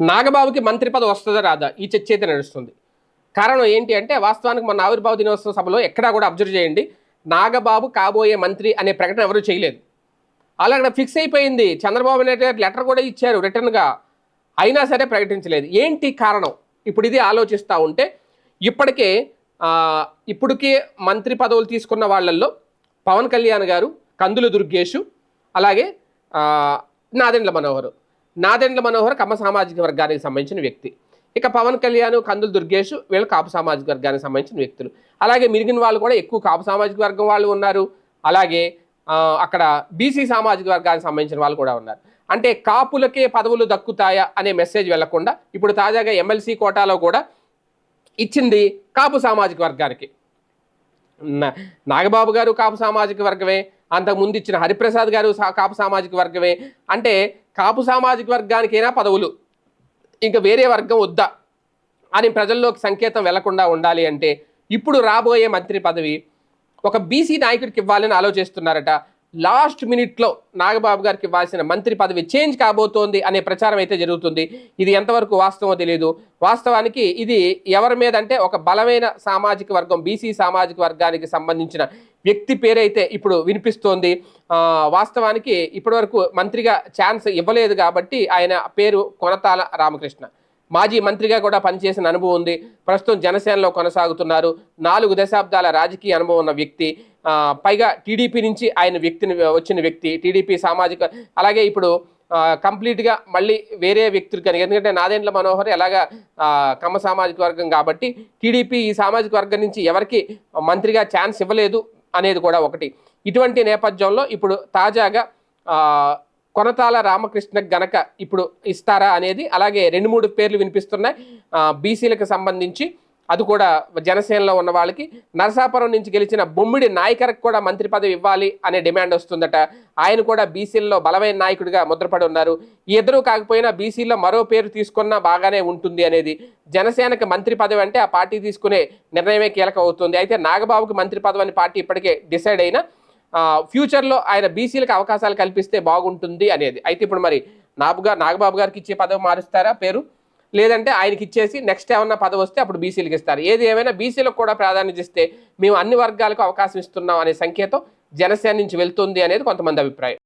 నాగబాబుకి మంత్రి పదవి వస్తుందా రాదా? ఈ చర్చ అయితే నడుస్తుంది. కారణం ఏంటి అంటే వాస్తవానికి మన ఆవిర్భావ దినోత్సవ సభలో ఎక్కడా కూడా అబ్జర్వ్ చేయండి. నాగబాబు కాబోయే మంత్రి అనే ప్రకటన ఎవరూ చేయలేదు. అలా అక్కడ ఫిక్స్ అయిపోయింది. చంద్రబాబు నాయుడు గారు లెటర్ కూడా ఇచ్చారు రిటర్న్గా అయినా సరే ప్రకటించలేదు. ఏంటి కారణం? ఇప్పుడు ఇది ఆలోచిస్తూ ఉంటే ఇప్పటికే ఇప్పటికే మంత్రి పదవులు తీసుకున్న వాళ్ళల్లో పవన్ కళ్యాణ్ గారు కందుల దుర్గేషు అలాగే నాదెండ్ల మనోహరు. నాదెండ్ల మనోహర్ కమ్మ సామాజిక వర్గానికి సంబంధించిన వ్యక్తి. ఇక పవన్ కళ్యాణ్ కందుల దుర్గేష్ వీళ్ళు కాపు సామాజిక వర్గానికి సంబంధించిన వ్యక్తులు. అలాగే మిగిలిన వాళ్ళు కూడా ఎక్కువ కాపు సామాజిక వర్గం వాళ్ళు ఉన్నారు. అలాగే అక్కడ బీసీ సామాజిక వర్గానికి సంబంధించిన వాళ్ళు కూడా ఉన్నారు. అంటే కాపులకే పదవులు దక్కుతాయా అనే మెసేజ్ వెళ్ళకుండా ఇప్పుడు తాజాగా ఎమ్మెల్సీ కోటాలో కూడా ఇచ్చింది కాపు సామాజిక వర్గానికి. నాగబాబు గారు కాపు సామాజిక వర్గమే అంతకుముందు ఇచ్చిన హరిప్రసాద్ గారు సా- కాపు సామాజిక వర్గమే. అంటే కాపు సామాజిక వర్గానికైనా పదవులు. ఇంకా వేరే వర్గం వద్దా? అని ప్రజల్లోకి సంకేతం వెళ్ళకుండా ఉండాలి అంటే ఇప్పుడు రాబోయే మంత్రి పదవి ఒక బీసీ నాయకుడికి ఇవ్వాలని ఆలోచిస్తున్నారట. లాస్ట్ మినిట్లో నాగబాబు గారికి ఇవ్వాల్సిన మంత్రి పదవి చేంజ్ కాబోతోంది అనే ప్రచారం అయితే జరుగుతుంది. ఇది ఎంతవరకు వాస్తవమో తెలియదు వాస్తవానికి ఇది ఎవరి మీద అంటే ఒక బలమైన సామాజిక వర్గం బీసీ సామాజిక వర్గానికి సంబంధించిన వ్యక్తి పేరైతే ఇప్పుడు వినిపిస్తోంది. వాస్తవానికి ఇప్పటివరకు మంత్రిగా ఛాన్స్ ఇవ్వలేదు కాబట్టి ఆయన పేరు కొనతాల రామకృష్ణ. మాజీ మంత్రిగా కూడా పనిచేసిన అనుభవం ఉంది. ప్రస్తుతం జనసేనలో కొనసాగుతున్నారు. నాలుగు దశాబ్దాల రాజకీయ అనుభవం ఉన్న వ్యక్తి. పైగా టీడీపీ నుంచి ఆయన వ్యక్తిని వచ్చిన వ్యక్తి టీడీపీ సామాజిక అలాగే ఇప్పుడు కంప్లీట్గా మళ్ళీ వేరే వ్యక్తులు కానీ ఎందుకంటే నాదేండ్ల మనోహర్ ఎలాగా కమ్మ సామాజిక వర్గం కాబట్టి టీడీపీ ఈ సామాజిక వర్గం నుంచి ఎవరికి మంత్రిగా ఛాన్స్ ఇవ్వలేదు అనేది కూడా ఒకటి. ఇటువంటి నేపథ్యంలో ఇప్పుడు తాజాగా కొనతాల రామకృష్ణ గనక ఇప్పుడు ఇస్తారా అనేది అలాగే రెండు మూడు పేర్లు వినిపిస్తున్నాయి. బీసీలకు సంబంధించి అది కూడా జనసేనలో ఉన్న వాళ్ళకి నరసాపురం నుంచి గెలిచిన బొమ్మిడి నాయకరికి కూడా మంత్రి పదవి ఇవ్వాలి అనే డిమాండ్ వస్తుందట. ఆయన కూడా బీసీల్లో బలమైన నాయకుడిగా ముద్రపడి ఉన్నారు. ఇద్దరు కాకపోయినా బీసీలో మరో పేరు తీసుకున్నా బాగానే ఉంటుంది అనేది జనసేనకి మంత్రి పదవి అంటే ఆ పార్టీ తీసుకునే నిర్ణయమే కీలక అవుతుంది. అయితే నాగబాబుకి మంత్రి పదవి అనే పార్టీ ఇప్పటికే డిసైడ్ అయినా ఫ్యూచర్లో ఆయన బీసీలకు అవకాశాలు కల్పిస్తే బాగుంటుంది అనేది. అయితే ఇప్పుడు మరి నాబుగా నాగబాబు గారికి ఇచ్చే పదవి మారుస్తారా పేరు? లేదంటే ఆయనకి ఇచ్చేసి నెక్స్ట్ ఏమన్నా పదవి వస్తే అప్పుడు బీసీలకు ఇస్తారు. ఏది ఏమైనా బీసీలకు కూడా ప్రాధాన్యత ఇస్తే మేము అన్ని వర్గాలకు అవకాశం ఇస్తున్నాం అనే సంకేతం జనసేన నుంచి వెళ్తుంది అనేది కొంతమంది అభిప్రాయం.